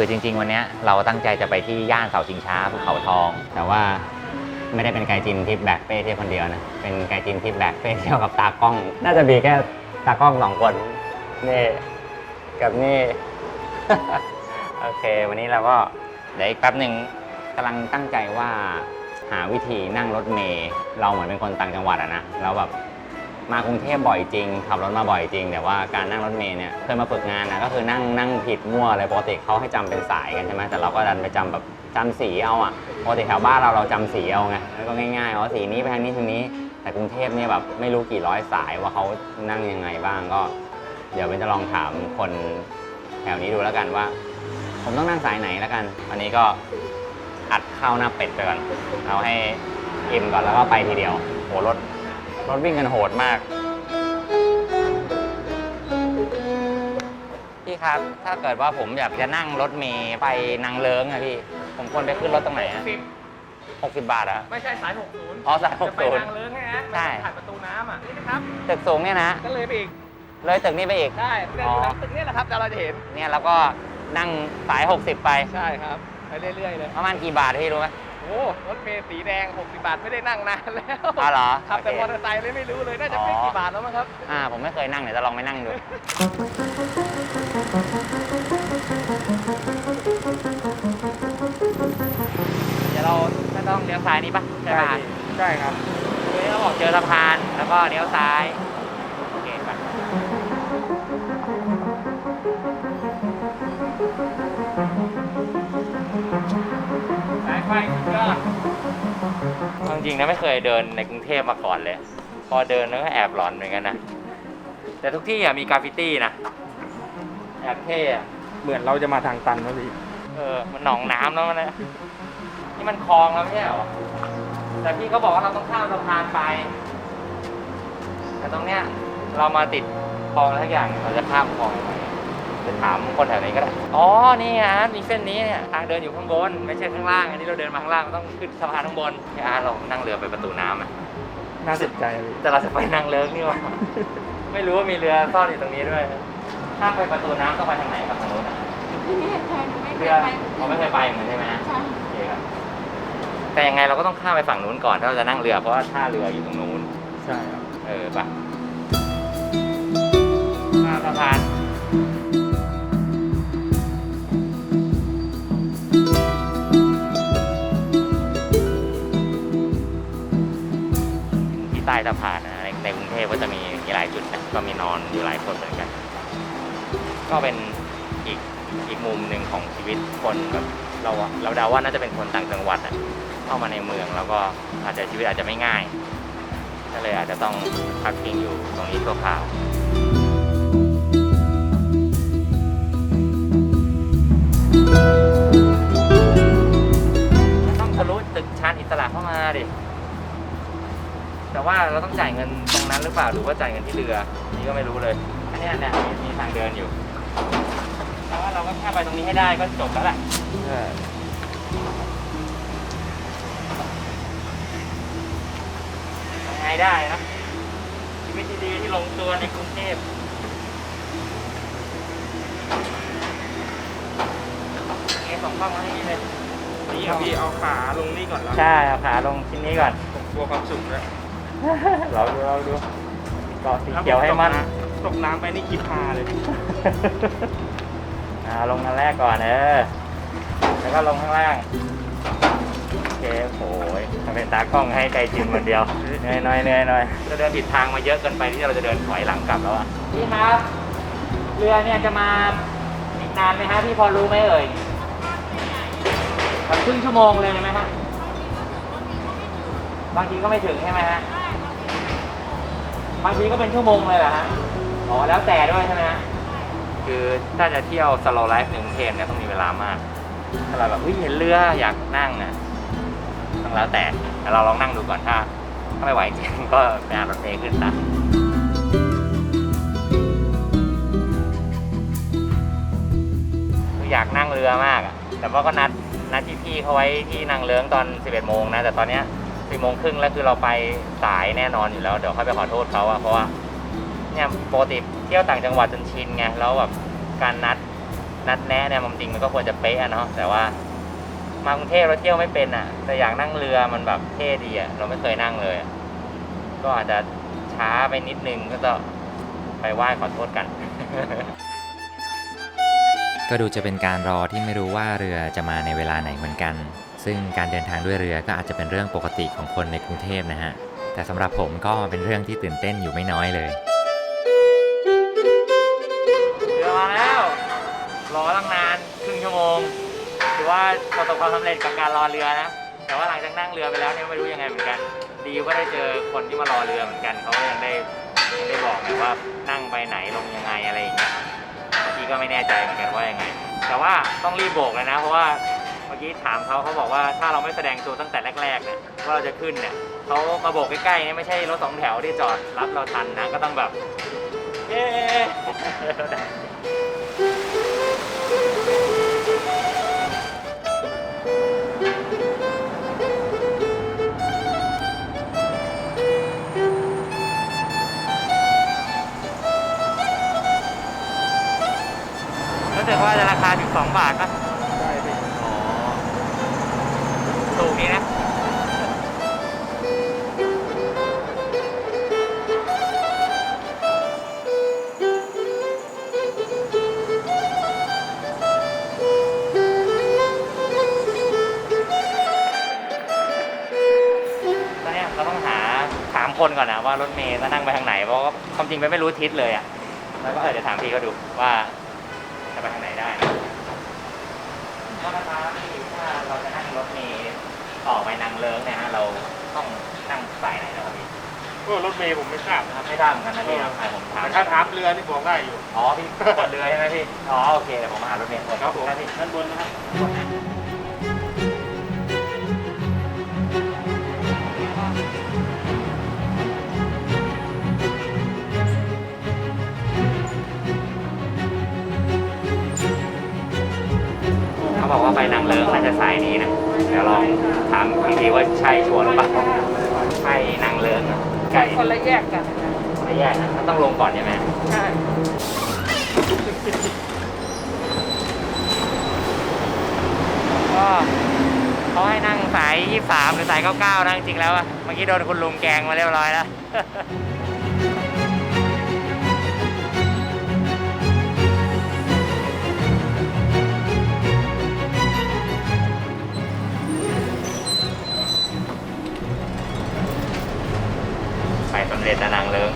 คือจริง ๆ วันนี้เราตั้งใจจะไปที่ย่านเสาชิงช้าภูเขาทอง แต่ว่าไม่ได้เป็นไกด์จินที่แบกเป้เที่ยวคนเดียวนะ เป็นไกด์จินที่แบกเป้เที่ยวกับตากล้อง น่าจะมีแค่ตากล้องสองคนนี่กับนี่ โอเค วันนี้เราก็เดี๋ยวอีกแป๊บหนึ่งกำลังตั้งใจว่าหาวิธีนั่งรถเมล์เราเหมือนเป็นคนต่างจังหวัดอะนะเราแบบ มากรุงเทพบ่อยจริง ขับรถมาบ่อยจริง แต่ว่าการนั่งรถเมล์เนี่ยเคยมาฝึกงานนะก็คือนั่งนั่งผิดมั่วอะไรปกติเขาให้จำเป็นสายกันใช่ไหมแต่เราก็ดันไปจำแบบจำสีเอาอะปกติแถวบ้านเราเราจำสีเอาไงแล้วก็ง่ายๆอ๋อสีนี้ไปทางนี้ทางนี้ แต่กรุงเทพเนี่ยแบบไม่รู้กี่ร้อยสายว่าเขานั่งยังไงบ้างก็ เดี๋ยวเป็นจะลองถามคนแถวนี้ดูแล้วกันว่า ผมต้องนั่งสายไหนแล้วกัน วันนี้ก็อัดเข้าหน้าเป็ดไปก่อนเอาให้อิ่มก่อนแล้วก็ไปทีเดียวโหรถ รถวิ่งกันโหดมาก พี่ครับ ถ้าเกิดว่าผมอยากจะนั่งรถเมย์ไปนางเลิ้งอะพี่ ผมควรไปขึ้นรถตรงไหนอะสิบหกสิบบาทอะ ไม่ใช่สาย 60อ๋อสายจะไป60นางเลิ้งไงฮะใช่มันผ่านประตูน้ำอะ นี่นะครับ ตึกสูงเนี่ยนะ ก็เลยไปอีก เลยตึกนี้ไปอีก ได้เดินอ๋ออยู่หลังตึกเนี่ยแหละครับเดี๋ยวเราจะเห็น เนี่ยแล้วก็นั่งสาย 60 ไป ใช่ครับ ไปเรื่อยๆเลย ประมาณกี่บาทพี่รู้ไหม โอ้รถเมล์สีแดง 60 บาทไม่ได้นั่งนานแล้วอ๋อเหรอขับแต่โอเคมอเตอร์ไซค์เลยไม่รู้เลยน่าจะไม่อ๋อ กี่บาทแล้วมั้งครับ อ่า ผมไม่เคยนั่งเดี๋ยวจะลองไปนั่งดู เดี๋ยวเราไม่ต้องเลี้ยวซ้ายนี้ปะใช่ปะใช่ครับคือเราบอกเจอสะพานแล้วก็เลี้ยวซ้าย ริงๆนะไม่เคยเดินในกรุงเทพมาก่อนเลย พอเดินแล้วก็แอบหลอนเหมือนกันนะ แต่ทุกที่อะมีกราฟฟิตี้นะ แอบเท่อะเหมือนเราจะมาทางตันนะพี่เออ มันหนองน้ำแล้วมันนะนี่มันคลองแล้วไม่ใช่เหรอ แต่พี่เขาบอกว่าเราต้องข้ามสะพานไป แต่ตรงเนี้ยเรามาติดคลองอะไรสักอย่างเราจะข้ามคลองยัง ไงจะถามคนแถวนี้ก็ได้ อ๋อ นี่ฮะมีเส้นนี้เนี่ยทางเดินอยู่ข้างบน ไม่ใช่ข้างล่าง อันนี้เราเดินมาข้างล่างเราต้องขึ้นสะพานข้างบนพี่อาร์ตเรานั่งเรือไปประตูน้ำอะน่าสนใจพี่แต่เราจะไปนั่งเลิกนี่หว่าไม่รู้ว่ามีเรือซ่อนอยู่ตรงนี้ด้วยถ้าไปประตูน้ำต้องไปทางไหนครับทางนู้นอะไม่เคยไม่เคเรืยอไปเราไม่เคยไปเหมือนกันใช่ไหมฮะใช่โอเคครับแต่ยังไงเราก็ต้องข้ามไปฝั่งนู้นก่อนถ้าเราจะนั่งเรือเพราะว่าท่าเรืออยู่ตรงนู้น ใช่ครับ เออปะข้ามสะพาน ใต้สะพานนะในในกรุงเทพก็จะมีมีหลายจุดนะก็มีนอนอยู่หลายคนเหมือนกัน ก็เป็นอีกอีกมุมหนึ่งของชีวิตคนแบบเราเราเดาว่าน่าจะเป็นคนต่างจังหวัดอะเข้ามาในเมืองแล้วก็อาจจะชีวิตอาจจะไม่ง่ายก็เลยอาจจะต้องพักพิงอยู่ตรงนี้ชั่วคราวต้องทะลุตึกชานอิสระเข้ามาดิ แต่ว่าเราต้องจ่ายเงินตรงนั้นหรือเปล่าหรือว่าจ่ายเงินที่เรือนี่ก็ไม่รู้เลยอันเนี้ยเนี่ยมีมีทางเดินอยู่แต่ว่าเราก็แค่ไปตรงนี้ให้ได้ก็จบแล้วแหละใช่ยังไงได้นะชีวิตดีๆที่ลงตัวในกรุงเทพเอส่งข้อมาให้นี่เลย นี่ครับพี่เอาขาลงนี่ก่อนแล้วใช่เอาขาลงชิ้นนี้ก่อน ผมกลัวความสูงด้วย เราดูเราดูเกาะสีเขียวให้มันตกน้ำไปนี่คิดพาเลยพี่อ่าลงอันแรกก่อนเออแล้วก็ลงข้างล่างโอเคโอ้ยทำเป็นตากล้องให้ใจจิมคนเดียวเหนื่อยหน่อยเหนื่อยหน่อยเราเดินผิดทางมาเยอะเกินไปที่เราจะเดินถอยหลังกลับแล้วอะพี่ครับ เรือเนี่ยจะมาอีกนานไหมฮะพี่พอรู้ไหมเอ่ยแบบครึ่งชั่วโมงเลยไหมฮะบางทีก็ไม่ถึงใช่ไหมฮะ บางทีก็เป็นชั่วโมงเลยเหรอฮะ อ๋อ แล้วแต่ด้วยใช่ไหมฮะคือถ้าจะเที่ยวสโลไลฟ์ในกรุงเทพเนี่ยต้องมีเวลามาก ถ้าเราแบบเฮ้ยเห็นเรืออยากนั่งนะต้องแล้วแต่แต่เราลองนั่งดูก่อนถ้าถ้าไม่ไหวจริงก็ไปหารถเมล์ขึ้นซะคืออยากนั่งเรือมากอะแต่ว่าก็นัดนัดที่พี่เขาไว้ที่นางเลื้งตอน 11 โมงนะ แต่ตอนเนี้ย 10โมงครึ่งแล้วคือเราไปสายแน่นอนอยู่แล้ว เดี๋ยวค่อยไปขอโทษเขาอะเพราะว่าเนี่ยปกติเที่ยวต่างจังหวัดจนชินไงแล้วแบบการนัดนัดแนะเนี่ยมันจริงมันก็ควรจะเป๊ะเนาะแต่ว่ามากรุงเทพเราเที่ยวไม่เป็นอะแต่อยากนั่งเรือมันแบบเท่ดีอะเราไม่เคยนั่งเลย ก็อาจจะช้าไปนิดนึงก็จะไปไหว้ขอโทษกัน ก็ดูจะเป็นการรอที่ไม่รู้ว่าเรือจะมาในเวลาไหนเหมือนกัน ซึ่งการเดินทางด้วยเรือก็อาจจะเป็นเรื่องปกติของคนในกรุงเทพนะฮะ แต่สำหรับผมก็เป็นเรื่องที่ตื่นเต้นอยู่ไม่น้อยเลยเรือมาแล้ว รอตั้งนานครึ่งชั่วโมงถือว่าประสบความสำเร็จกับการรอเรือนะ แต่ว่าหลังจากนั่งเรือไปแล้วเนี่ยไม่รู้ยังไงเหมือนกัน ดีก็ได้เจอคนที่มารอเรือเหมือนกันเขาก็ยังได้ยังได้บอกนะว่านั่งไปไหนลงยังไงอะไรอย่างเงี้ยบางทีก็ไม่แน่ใจเหมือนกันว่ายังไง แต่ว่าต้องรีบโบกเลยนะเพราะว่า อกี้ถามเขาเขาบอกว่าถ้าเราไม่แสดงตัวตั้งแต่แรกๆเนี่ยว่าเราจะขึ้นเนี่ยเขามาโบกใกล้ๆเนี่ยไม่ใช่รถสองแถวที่จอดรับเราทันนะก็ต้องแบบเย้รู้สึกว่าจะราคา 12 บาทป่ะ คนก่อนนะว่ารถเมย์จะนั่งไปทางไหนเพราะว่าความจริงไปไม่รู้ทิศเลยอะแล้วก็เออเดี๋ยวถามพี่เขาดูว่าจะไปทางไหนได้ก็นะคะพี่ถ้าเราจะนั่งรถเมย์ต่อไปนางเลิ้งเนี่ยฮะเราต้องนั่งสายไหนนะครับพี่ก็รถเมย์ผมไม่ทราบนะครับไม่ทราบเหมือนกันนะพี่นะให้ผมถามแต่ถ้าถามเรือนี่บอกได้อยู่อ๋อพี่กดเรือใช่ไหมพี่อ๋อโอเคเดี๋ยวผมมาหารถเมย์กดครับผมนะพี่ด้านบนนะครับ เขาบอกว่าไปนางเลิ้งน่าจะสายนี้นะ เดี๋ยวลองถามพี่ทีว่าใช่ชัวร์หรือเปล่าไปนางเลิ้งอะไก่คนละแยกกันไม่แยกนะมันต้องลงก่อนใช่ไหมใช่ก็เขาให้นั่งสาย 23 หรือสาย 99นะจริงๆแล้วอะเมื่อกี้โดนคุณลุงแกงมาเรียบร้อยแล้ว เร็จนางเลิง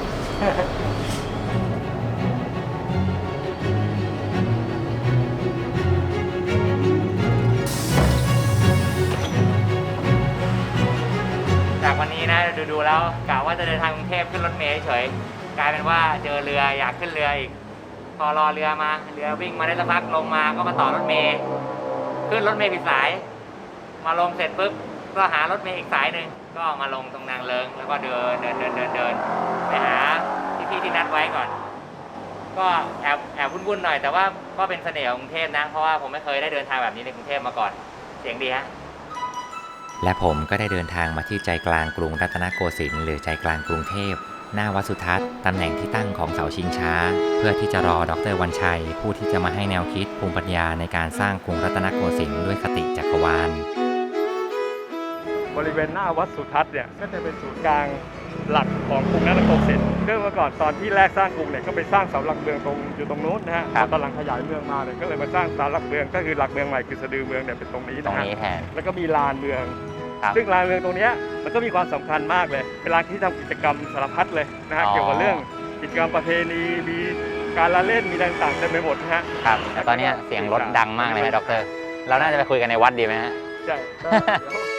จากวันนี้นะดูดูๆแล้วกะว่าจะเดินทางกรุงเทพขึ้นรถเมล์เฉยกลายเป็นว่าเจอเรืออยากขึ้นเรืออีก พอรอเรือมาเรือวิ่งมาได้สักพักลงมาก็มาต่อรถเมล์ขึ้นรถเมล์ผิดสาย มาลงเสร็จปุ๊บก็หารถเมล์อีกสายหนึ่ง ก็มาลงตรงนางเลิงแล้วก็เดินเดินเดินเดินเดินไปหาพี่ๆที่นัดไว้ก่อน ก็แอบแอบวุ่นๆหน่อย แต่ว่าก็เป็นเสน่ห์ของกรุงเทพนะ เพราะว่าผมไม่เคยได้เดินทางแบบนี้ในกรุงเทพมาก่อน เสียงดีฮะและผมก็ได้เดินทางมาที่ใจกลางกรุงรัตนโกสินทร์หรือใจกลางกรุงเทพ หน้าวัดสุทัศน์ตำแหน่งที่ตั้งของเสาชิงช้า เพื่อที่จะรอดรวันชัย ผู้ที่จะมาให้แนวคิดภูมิปัญญาในการสร้างกรุงรัตนโกสินทร์ด้วยคติจักรวาล บริเวณหน้าวัดสุทัศน์เนี่ยก็จะเป็นศูนย์กลางหลักของกรุงรัตนโกสินทร์เรื่องเมื่อก่อนตอนที่แรกสร้างกรุงเนี่ยก็ไปสร้างเสาหลักเมืองตรงอยู่ตรงนู้นนะฮะครับ ตอนหลังขยายเมืองมาเนี่ยก็เลยมาสร้างเสาหลักเมืองก็คือหลักเมืองใหม่คือสะดือเมืองเนี่ยเป็นตรงนี้ตรนะงฮะ นี้แทน แล้วก็มีลานเมือง ครับซึ่งลานเมืองตรงเนี้ยมันก็มีความสำคัญมากเลย เป็นลานที่ทำกิจกรรมสารพัดเลยนะฮะ อ๋อ เกี่ยวกับเรื่องกิจกรรมประเพณี มีการละเล่น มีต่างๆเต็มไปหมดนะฮะ ครับแต่ตอนเนี้ยเสียงรถดังมากเลยฮะดอกเตอรเราน่าจะไปคุยกันในวัดดีไหมฮะ ใช่ ก็เดี๋ยว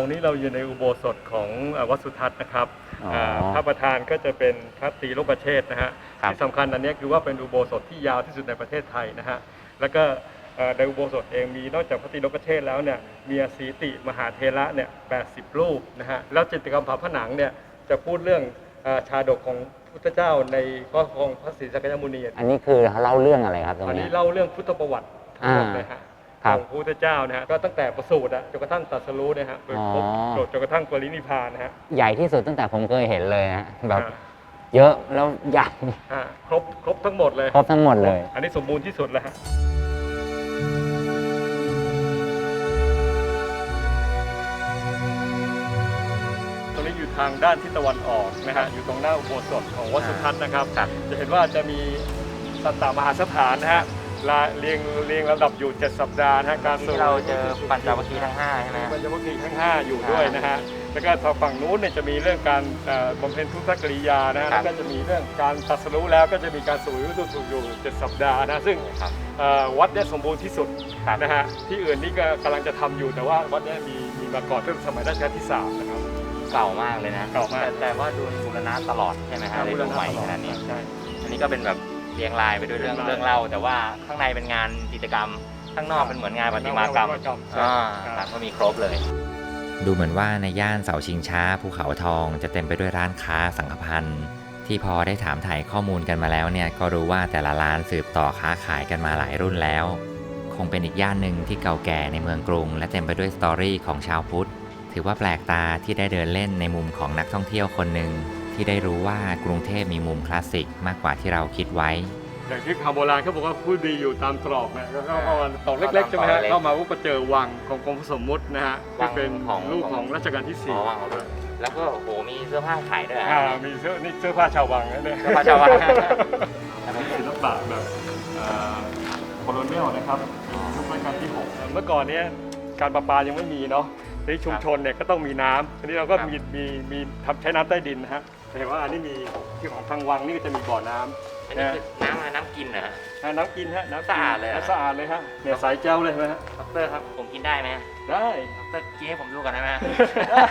รงนี้เราอยู่ในอุโบสถของเอ่อวัดสุทัศน์นะครับอ๋ออ่าพระประธานก็จะเป็นพระตรีโลกเชษฐ์นะฮะครับ ที่สำคัญอันเนี้ยคือว่าเป็นอุโบสถที่ยาวที่สุดในประเทศไทยนะฮะแล้วก็เอ่อในอุโบสถเองมีนอกจากพระตรีโลกเชษฐ์แล้วเนี่ยมีอสีติมหาเทระเนี่ย80รูปนะฮะแล้วจิตรกรรมฝาผนังเนี่ยจะพูดเรื่องเอ่อชาดกของพุทธเจ้าในข้อของพระศรีสักยมุนี อันนี้คือเล่าเรื่องอะไรครับตรงอันนี้นี้ เล่าเรื่องพุทธประวัติทั้งหมดเลยฮะครับ ของพระพุทธเจ้านะฮะก็ตั้งแต่ประสูติอะจนกระทั่งตรัสรู้เนี่ยฮะไปพบอ๋อโปรดจนกระทั่งปรินิพพานนะฮะใหญ่ที่สุดตั้งแต่ผมเคยเห็นเลยนะแบบอ่าเยอะแล้วใหญ่ อ่าครบครบทั้งหมดเลย ครบทั้งหมดเลย อันนี้สมบูรณ์ที่สุดแล้วฮะตรงนี้อยู่ทางด้านทิศตะวันออกนะฮะ อยู่ตรงหน้าอุโบสถของวัดสุทัศน์นะครับครับจะเห็นว่าจะมีสัตตมหาสถานนะฮะ ลาเรียงเรียงลำดับอยู่ 7 สัปดาห์นะฮะการที่เราเจอปัญจวัคคีย์ทั้งห้าใช่ไหมฮะ ปัญจวัคคีย์ทั้ง 5 อยู่ด้วยนะฮะแล้วก็ทางฝั่งนู้นเนี่ยจะมีเรื่องการเอ่อบำเพ็ญทุกขกริยานะฮะครัแล้บ วก็จะมีเรื่องการตรัสรู้แล้วก็จะมีการสู่ยุสุสุอยู่ 7 สัปดาห์นะซึ่งครับเอ่อวัดเนี่ยสมบูรณ์ที่สุดครับนะฮะที่อื่นนี่ก็กำลังจะทำอยู่แต่ว่าวัดเนี่ยมีมีมาก่อนตั้งแต่สมัยรัชกาลที่สามนะครับ เก่ามากเลยนะเก่ามาก แต่แต่ว่าดูบูรณะตลอดใช่ไหมฮะได้ดูใหม่ขนาดนี้ ใช่ อันนี้ก็เป็นแบบ เรียงรายไปด้วยเรื่องเรียงรายเรื่องเล่า แต่ว่าข้างในเป็นงานจิตรกรรม ข้างนอกเป็นเหมือนงานประติมากรรมประติมากรรมใช่อ่าคครัรับบก็มีครบเลย ดูเหมือนว่าในย่านเสาชิงช้าภูเขาทองจะเต็มไปด้วยร้านค้าสังฆพันธ์ที่พอได้ถามถ่ายข้อมูลกันมาแล้วเนี่ยก็รู้ว่าแต่ละร้านสืบต่อค้าขายกันมาหลายรุ่นแล้ว คงเป็นอีกย่านหนึ่งที่เก่าแก่ในเมืองกรุง และเต็มไปด้วยสตอรี่ของชาวพุทธถือว่าแปลกตาที่ได้เดินเล่นในมุมของนักท่องเที่ยวคนหนึ่ง ที่ได้รู้ว่ากรุงเทพมีมุมคลาสสิกมากกว่าที่เราคิดไว้ อย่างที่คำโบราณเขาบอกว่าผู้ดีอยู่ตามตรอกนะก็เข้ามาตรอกเล็กๆใช่ไหมฮะกเล็กเข้ามาปุ๊บเจอวังของกรมสมมุตินะฮะที่เป็นของลูกของรัชกาลที่สี่แล้วก็โอ้โหมีเสื้อผ้าขายด้วยอ่ามีเสื้อนี่เสื้อผ้าชาววังนะเนี่ยเสื้อผ้าชาววังศิลปะแบบโคโลเนียลนะครับยุครัชกาลที่หกเมื่อก่อนเนี้ยการประปายังไม่มีเนาะในชุมชนเนี่ยก็ต้องมีน้ำทีนี้เราก็มีมีมีทำใช้น้ำใต้ดินนะฮะ จะเห็นว่าอันนี้มีที่ของทางวังนี่ก็จะมีบ่อน้ำอันนี้คือน้ำอะไรน้ำกินเหรอฮะอ่าน้ำกินฮะน้ำกินสะอาดเลยเหรอน้ำสะอาดเลยฮะเนี่ยใสแก้วเลยใช่ไหมฮะดอกเตอรครับผมกินได้ไหมฮะได้ดอกเตอรกินให้ผมดูก่อนได้ไหมฮะได้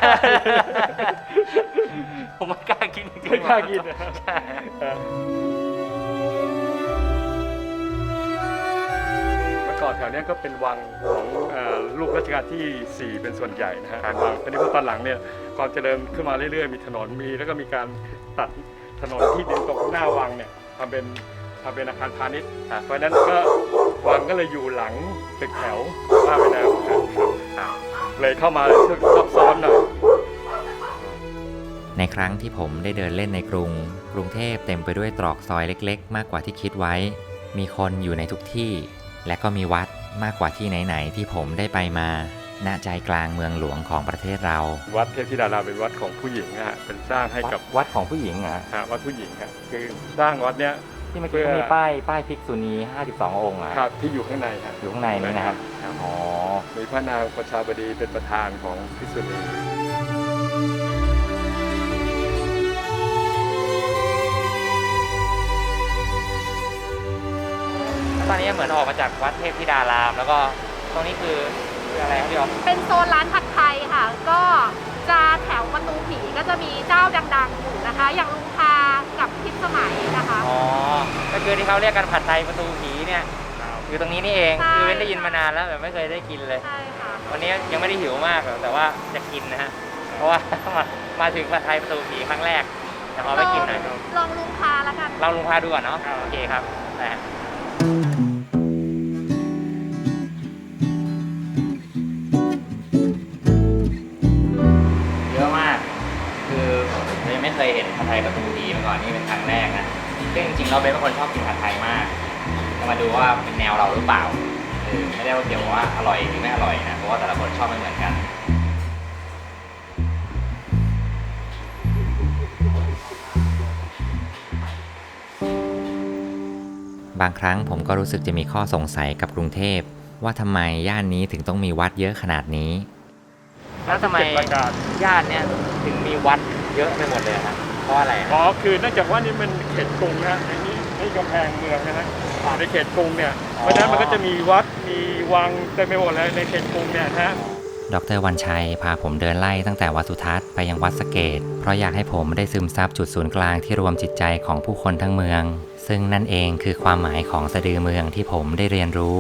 ผมไม่กล้ากินจริงๆไม่กล้ากินนะ ใช่ เออ อก่อนแถวเนี้ยก็เป็นวังของเอ่อลูกรัชกาลที่ 4 เป็นส่วนใหญ่นะฮะเป็นวังทีนี้พอตอนหลังเนี่ยความเจริญขึ้นมาเรื่อยๆ มีถนนมี แล้วก็มีการตัดถนนที่ดินตรงหน้าวังเนี่ยทำเป็นทำเป็นอาคารพาณิชย์เพราะฉะนั้นก็วังก็เลยอยู่หลังตึกแถวว่าไปแล้วนะครับเลยเข้ามารู้สึกซับซ้อนหน่อยในครั้งที่ผมได้เดินเล่นในกรุง กรุงเทพเต็มไปด้วยตรอกซอยเล็ก ๆ มากกว่าที่คิดไว้ มีคนอยู่ในทุกที่ และก็มีวัดมากกว่าที่ไหนๆที่ผมได้ไปมาณใจกลางเมืองหลวงของประเทศเรา วัดเทพธิดารามเป็นวัดของผู้หญิงนะฮะเป็นสร้างให้กับวัดของผู้หญิงเหรอฮะวัดผู้หญิงครับคือสร้างวัดเนี้ยที่เมื่อกี้เขามีป้ายป้ายภิกษุณี52 องค์เหรอครับที่อยู่ข้างในครับอยู่ข้างในนี้นะครับครับอ๋อมีพระนางประชาบดีเป็นประธานของพิษุณี ตอนนี้เหมือนออกมาจากวัดเทพธิดาราม แล้วก็ตรงนี้คือคืออะไรครับพี่ออฟเป็นโซนร้านผัดไทยค่ะ ก็จะแถวประตูผีก็จะมีเจ้าดังๆอยู่นะคะ อย่างลุงพากับพิษสมัยนะคะ อ๋อก็คือที่เขาเรียกกันผัดไทยประตูผีเนี่ยอยู่ตรงนี้นี่เองใช่ คือเว้นได้ยินมานานแล้วแต่ไม่เคยได้กินเลย ใช่ค่ะ วันนี้ยังไม่ได้หิวมากหรอกแต่ว่าจะกินนะฮะเพราะว่า มามาถึงผัดไทยประตูผีครั้งแรกจะขอไปกินหน่อยลองลุงพาแล้วกัน เราลุงพาดูก่อนเนาะโอเคครับได้ เรายังไม่เคยเห็นผัดไทยประตูผีมาก่อนนี่เป็นครั้งแรกนะซึ่งจริงๆเราเป็นคนชอบกินผัดไทยมากจะมาดูว่าเป็นแนวเราหรือเปล่าคือไม่ได้ว่าเกี่ยวกับว่าอร่อยหรือไม่อร่อยนะเพราะว่าแต่ละคนชอบไม่เหมือนกันบางครั้งผมก็รู้สึกจะมีข้อสงสัยกับกรุงเทพ ว่าทำไมย่านนี้ถึงต้องมีวัดเยอะขนาดนี้ แล้วทำไมเจ็ดประการย่านเนี้ยถึงมีวัด เยอะไปหมดเลยครับเพราะอะไรอ๋อคือเนื่องจากว่านี่มันเขตกรุงนะฮะในนี้นี่กำแพงเมืองนะฮะในเขตกรุงเนี่ยเพราะฉะนั้นมันก็จะมีวัดมีวังเต็มไปหมดเลยในเขตกรุงเนี่ยนะฮะดรวันชัยพาผมเดินไล่ตั้งแต่วัดสุทัศน์ไปยังวัดสะเกต เพราะอยากให้ผมได้ซึมซับจุดศูนย์กลางที่รวมจิตใจของผู้คนทั้งเมือง ซึ่งนั่นเองคือความหมายของสะดือเมืองที่ผมได้เรียนรู้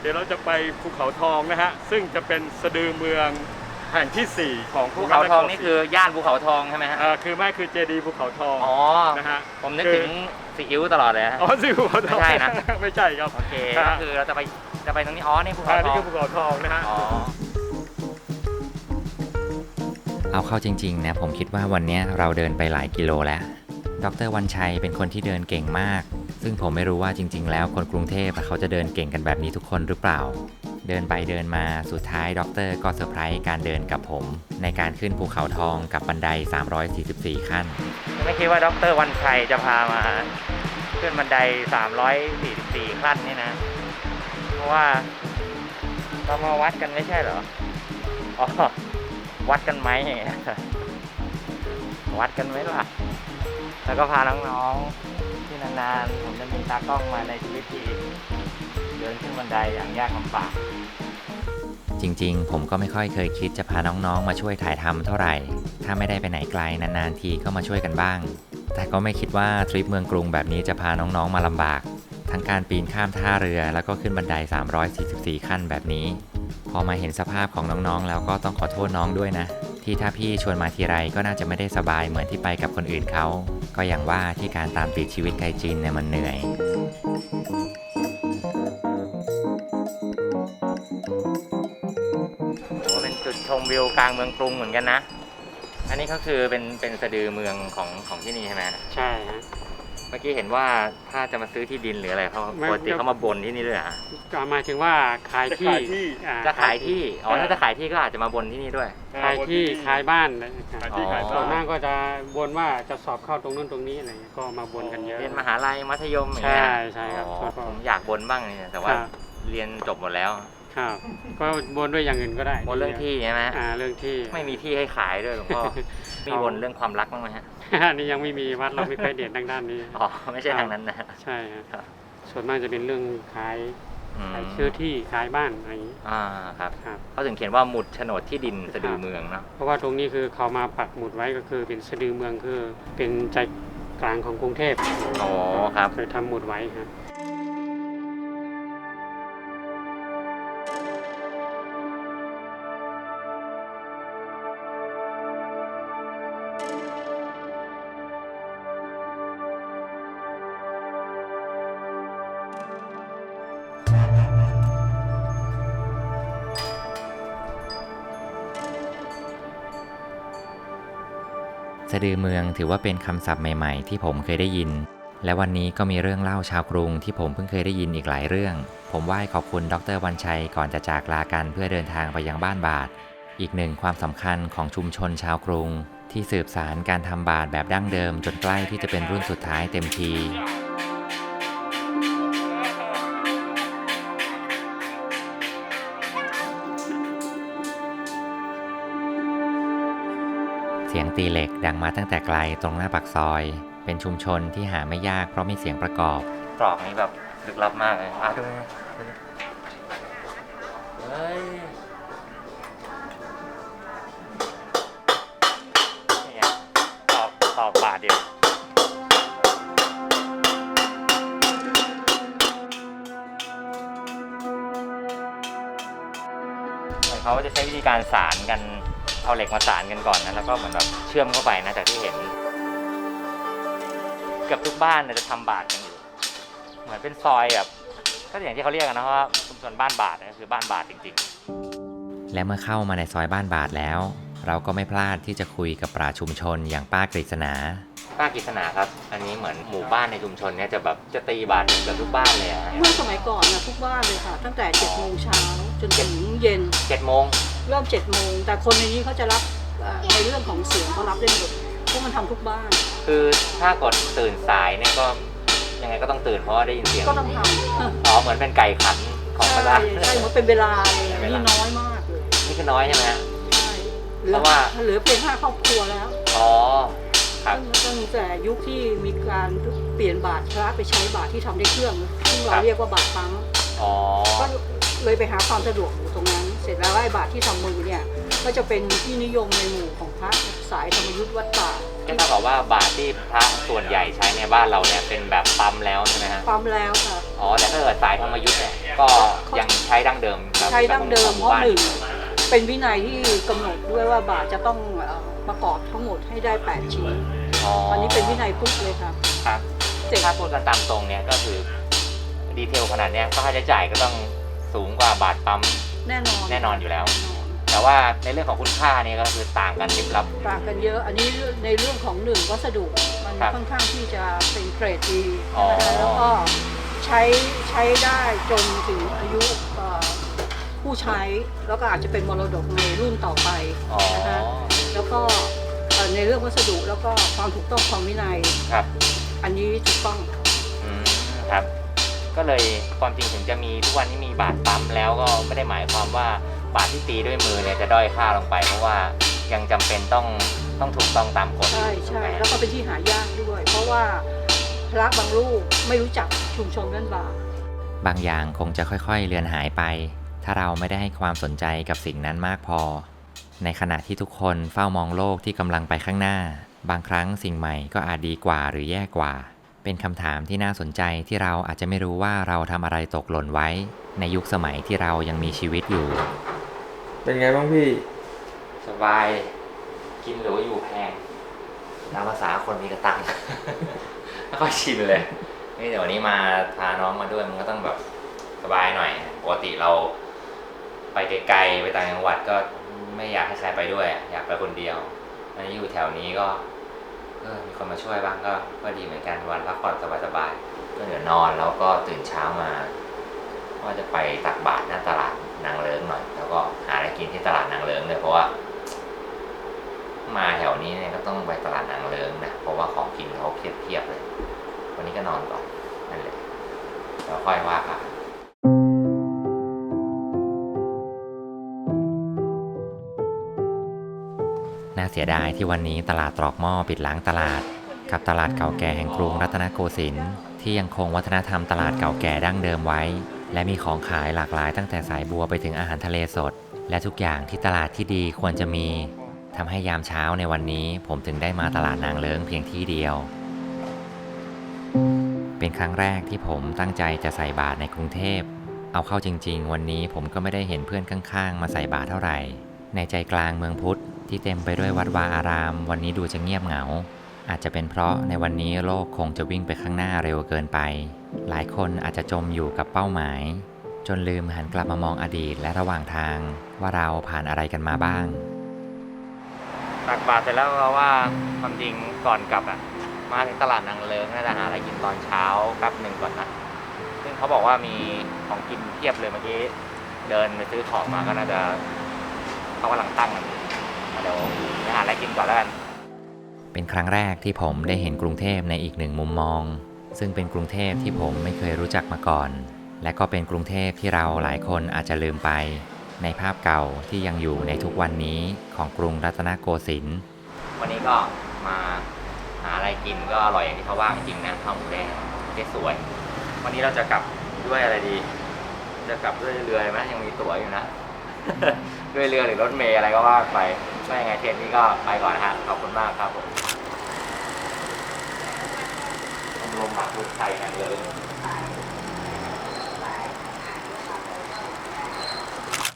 เดี๋ยวเราจะไปภูเขาทองนะฮะ ซึ่งจะเป็นสะดือเมือง แห่งที่สี่ของภูเขาทองนี่คือย่านภูเขาทองใช่ไหมฮะอ่าคือไม่คือเจดีย์ภูเขาทอง อ๋อ นะฮะผมนึกถึงซีอิ๊วตลอดเลยฮะ อ๋อสิภูเขาทองไม่ใช่นะ ไม่ใช่ครับโอเคฮะก็คือเราจะไปจะไปตรงนี้ อ๋อ นี่ภูอ่าเขาทนี่องคือภูเขาทองนะฮะ อ๋อ เอาเข้าจริงๆนะผมคิดว่าวันเนี้ยเราเดินไปหลายกิโลแล้ว ดรวันชัยเป็นคนที่เดินเก่งมาก ซึ่งผมไม่รู้ว่าจริง ๆ แล้วคนกรุงเทพอะเขาจะเดินเก่งกันแบบนี้ทุกคนหรือเปล่า เดินไปเดินมาสุดท้ายด็อกเตอร์ก็เซอร์ไพรส์การเดินกับผม ในการขึ้นภูเขาทองกับบันได 344 ขั้น ไม่คิดว่าด็อกเตอร์วันชัยจะพามา ขึ้นบันได 344 ขั้นนี่นะ เพราะว่าเรามาวัดกันไม่ใช่เหรอ อ๋อ วัดกันไหมวัดกันไหมล่ะ แล้วก็พาน้องๆที่นานๆ ผมจะมีตากล้องมาในชีวิตที ดินขึ้นบันไดอย่างยากลำบาก จริงๆ ผมก็ไม่ค่อยเคยคิดจะพาน้องๆ มาช่วยถ่ายทำเท่าไหร่ ถ้าไม่ได้ไปไหนไกลนานๆทีก็มาช่วยกันบ้าง แต่ก็ไม่คิดว่าทริปเมืองกรุงแบบนี้จะพาน้องๆ มาลำบาก ทั้งการปีนข้ามท่าเรือแล้วก็ขึ้นบันได 344 ขั้นแบบนี้ พอมาเห็นสภาพของน้องๆ แล้วก็ต้องขอโทษน้องด้วยนะ ที่ถ้าพี่ชวนมาทีไรก็น่าจะไม่ได้สบายเหมือนที่ไปกับคนอื่นเขา ก็อย่างว่าที่การตามติดชีวิตไกจินเนี่ยมันเหนื่อย ชมวิวกลางเมืองกรุงเหมือนกันนะ อันนี้ก็คือเป็นเป็นสะดือเมืองของของที่นี่ใช่ไหมใช่ฮะเมื่อกี้เห็นว่าถ้าจะมาซื้อที่ดินหรืออะไรเขาไม่ปกติเขามาบนที่นี่ด้วยเหรอฮะก็หมายถึงว่าขายจะที่ขายที่อ่จะขายที่อ๋อถ้าจะขายที่ก็อาจจะมาบนที่นี่ด้วย ขายที่ขายบ้านอะไรอย่างเงี้ยขายที่ขายส่วนบ้านมากก็จะบนว่าจะสอบเข้าตรงนู้นตรงนี้อะไรเงี้ยก็มาบนกันเยอะเรียนมหาลัยมัธยมอย่างเงี้ยใช่ใช่ครับอ๋อก็ผมอยากบนบ้างเนี่ยแต่ว่าครับเรียนจบหมดแล้ว ครับ ก็บนด้วยอย่างอื่นก็ได้บนเรื่องที่ใช่ไหมอ่าเรื่องที่ ไม่มีที่ให้ขายด้วยหลวงพ่อ มีบนเรื่องความรักบ้างไหมฮะ อันนี้ยังไม่มีวัดเราไม่ค่อยเด่นทางด้านนี้ อ๋อ ไม่ใช่ทางนั้นนะใช่ฮะครับ ส่วนมากจะเป็นเรื่องขายอืมขายซื้อที่ขายบ้านอะไรอย่างนี้อ่าครับ ครับ เขาถึงเขียนว่าหมุดโฉนดที่ดินสะดือเมืองเนาะ เพราะว่าตรงนี้คือเขามาปักหมุดไว้ก็คือเป็นสะดือเมืองคือเป็นใจกลางของกรุงเทพอ๋อครับ เคยทำหมุดไว้ครับ ดือเมืองถือว่าเป็นคำศัพท์ใหม่ ๆ ที่ผมเคยได้ยิน และวันนี้ก็มีเรื่องเล่าชาวกรุงที่ผมเพิ่งเคยได้ยินอีกหลายเรื่อง ผมไหว้ขอบคุณดรวันชัยก่อนจะจากลากันเพื่อเดินทางไปยังบ้านบาท อีกหนึ่งความสำคัญของชุมชนชาวกรุง ที่สืบสารการทำบาทแบบดั้งเดิมจนใกล้ที่จะเป็นรุ่นสุดท้ายเต็มที สียงตีเหล็กดังมาตั้งแต่ไกลตรงหน้าปากซอย เป็นชุมชนที่หาไม่ยากเพราะมีเสียงประกอบ ตรอกนี้แบบลึกลับมากเลยอะดูเฮ้ยนี่ไงตอกตอกบาทเดียวเขาจะใช้วิธีการสารกัน เอาเหล็กมาสารกันก่อนนะแล้วก็เหมือนแบบเชื่อมเข้าไปนะจากที่เห็นเกือบทุกบ้านเนี่ยจะทำบาทกันอยู่ เหมือนเป็นซอยแบบก็อย่างที่เขาเรียกกันนะว่าชุมชนบ้านบาทนะคือบ้านบาทจริงและเมื่อเข้ามาในซอยบ้านบาทแล้ว เราก็ไม่พลาดที่จะคุยกับปราชญ์ชุมชนอย่างป้ากฤษณาๆป้ากิษณาครับ อันนี้เหมือนหมู่บ้านในชุมชนเนี่ยจะแบบจะตีบาทเกือบทุกบ้านเลยอะเมื่อสมัยก่อนนะทุกบ้านเลยค่ะ ตั้งแต่7จ็ดโมงเช้าจนถึงเย็นเจ็ดโมง เริ่ม7จ็ดโมงแต่คนในนี้เขาจะรับเอ่อในเรื่องของเสียงเขารับได้หมดเพราะมันทำทุกบ้านคือถ้ากดตื่นสายเนี่ยก็ยังไงก็ต้องตื่นเพราะว่าได้ยินเสียงก็ต้องทำอ๋อเหมือนเป็นไก่ขันของพระใช่ราช ใช่หมดเป็นเวลาเลยเป็นเวลานี่น้อยมากเลยนี่คือน้อยใช่ไหมฮะ ใช่เหลืเพอราะว่า เหลือเพียงห้าครอบครัวแล้ว อ๋อ ครับ ตั้งแต่ยุคที่มีการเปลี่ยนบาทพระไปใช้บาทที่ทำด้วยเครื่องซึ่งครัเราบ เรียกว่าบาทปั๊มอ๋อ ก็เลยไปหาความสะดวกอยู่ตรงนั้น เสร็จแล้วไอ้บาทที่ทำมือเนี่ย ก็จะเป็นที่นิยมในหมู่ของพระสายธรรมยุทธวัดป่าก็เท่ากับว่าบาทที่พระส่วนใหญ่ใช้ในบ้านเราเนี่ยเป็นแบบปั๊มแล้วใช่ไหมฮะปั๊มแล้วค่ะ อ๋อแต่ถ้าเกิดสายธรรมยุทธ์เนี่ยก็ยังใช้ดั้งเดิมครับใช้ดั้งเดิมแบบเพราะบ้หนึ่งเป็นวินัยที่กำหนดด้วยว่าบาทจะต้องเอ่อประกอบทั้งหมดให้ได้ 8 ชิ้นอ๋ออันนี้เป็นวินัยพุทธเลยค่ะครับเจ็ดถ้าพูดกันตามตรงเนี่ยก็คือดีเทลขนาดเนี้ยค่าใช้จ่ายก็ต้องสูงกว่าบาทปั๊ม แน่นอนแน่นอนอยู่แล้วแน่นอนแต่ว่าในเรื่องของคุณค่านี่ก็คือต่างกันลิบลับ ต่างกันเยอะ อันนี้ในเรื่องของหนึ่งวัสดุมันครับค่อนข้างที่จะเป็นเกรดดีอ๋อ นะคะแล้วก็ใช้ใช้ได้จนถึงอายุเอ่อผู้ใช้แล้วก็อาจจะเป็นมรดกในรุ่นต่อไป อ๋อนะคะแล้วก็เอ่อในเรื่องวัสดุแล้วก็ความถูกต้องความวินัย ครับอันนี้ถูกต้อง อืมครับ ก็เลยความจริงถึงจะมีทุกวันนี้มีบาทปั๊มแล้วก็ไม่ได้หมายความว่าบาทที่ตีด้วยมือเนี่ยจะด้อยค่าลงไป เพราะว่ายังจำเป็นต้องต้องถูกต้องตามกฎใช่ถูกใช่ไหมแล้วก็เป็นที่หายากด้วย เพราะว่าพระบางรูปไม่รู้จักชุมชนด้านบาปบางอย่างคงจะค่อยๆเลือนหายไป ถ้าเราไม่ได้ให้ความสนใจกับสิ่งนั้นมากพอ ในขณะที่ทุกคนเฝ้ามองโลกที่กำลังไปข้างหน้า บางครั้งสิ่งใหม่ก็อาจดีกว่าหรือแย่กว่า เป็นคำถามที่น่าสนใจที่เราอาจจะไม่รู้ว่าเราทำอะไรตกหล่นไว้ ในยุคสมัยที่เรายังมีชีวิตอยู่ เป็นไงบ้างพี่ สบาย กินหรือว่าอยู่แพงตามภาษาคนมีกระตังไม่ค่อยชินเลยนี่เดี๋ยววันนี้มาพาน้องมาด้วยมันก็ต้องแบบสบายหน่อยปกติเรา ไปไกลๆไปต่างจังหวัดก็ไม่อยากให้ใครไปด้วย อยากไปคนเดียวอันนี้อยู่แถวนี้ก็ เออมีคนมาช่วยบ้างก็ก็ดีเหมือนกันวันพักผ่อนสบายๆก็เดี๋ยวนอนแล้วก็ตื่นเช้ามาว่าจะไปตักบาตรหน้าตลาดนางเลิงหน่อย แล้วก็หาอะไรกินที่ตลาดนางเลิงเลยเพราะว่า มาแถวนี้เนี่ยก็ต้องไปตลาดนางเลิงนะเพราะว่าของกินเขาเพียบๆเลย วันนี้ก็นอนก่อนนั่นแหละแล้วค่อยว่ากัน น่าเสียดายที่วันนี้ตลาดตรอกหม้อปิดล้างตลาด กับตลาดเก่าแก่แห่งกรุงรัตนโกสินทร์ที่ยังคงวัฒนธรรมตลาดเก่าแก่ดั้งเดิมไว้ และมีของขายหลากหลายตั้งแต่สายบัวไปถึงอาหารทะเลสด และทุกอย่างที่ตลาดที่ดีควรจะมีทำให้ยามเช้าในวันนี้ผมถึงได้มาตลาดนางเลิ้งเพียงที่เดียว เป็นครั้งแรกที่ผมตั้งใจจะใส่บาตรในกรุงเทพ เอาเข้าจริง ๆ วันนี้ผมก็ไม่ได้เห็นเพื่อนข้าง ๆ มาใส่บาตรเท่าไหร่ ในใจกลางเมืองพุทธ ที่เต็มไปด้วยวัดวาอาราม วันนี้ดูจะเงียบเหงา อาจจะเป็นเพราะในวันนี้โลกคงจะวิ่งไปข้างหน้าเร็วเกินไป หลายคนอาจจะจมอยู่กับเป้าหมาย จนลืมหันกลับมามองอดีตและระหว่างทาง ว่าเราผ่านอะไรกันมาบ้าง ตักบาตรเสร็จแล้วเราว่าความจริงก่อนกลับอะ มาถึงตลาดนางเลิงน่าจะหาอะไรกินตอนเช้าแป๊บหนึ่งก่อนนะซึ่งเขาบอกว่ามีของกินเพียบเลยเมื่อกี้เดินไปซื้อของมาก็น่าจะ เขากำลังตั้งกันอยู่เดี๋ยวไปหาอะไรกินก่อนแล้วกัน เป็นครั้งแรกที่ผมได้เห็นกรุงเทพในอีกหนึ่งมุมมอง ซึ่งเป็นกรุงเทพที่ผมไม่เคยรู้จักมาก่อน และก็เป็นกรุงเทพที่เราหลายคนอาจจะลืมไป ในภาพเก่าที่ยังอยู่ในทุกวันนี้ของกรุงรัตนโกสินทร์วันนี้ก็มาหาอะไรกินก็อร่อยอย่างที่เขาว่าจริงๆนะข้าวหมูแดงได้สวย วันนี้เราจะกลับด้วยอะไรดี จะกลับด้วยเรือไหมยังมีตั๋วอยู่นะ ด้วยเรือหรือรถเมล์อะไรก็ว่าไปไม่ยังไงเทปนี้ก็ไปก่อนนะฮะขอบคุณมากครับผมลมหมักลุกไทยกันเลย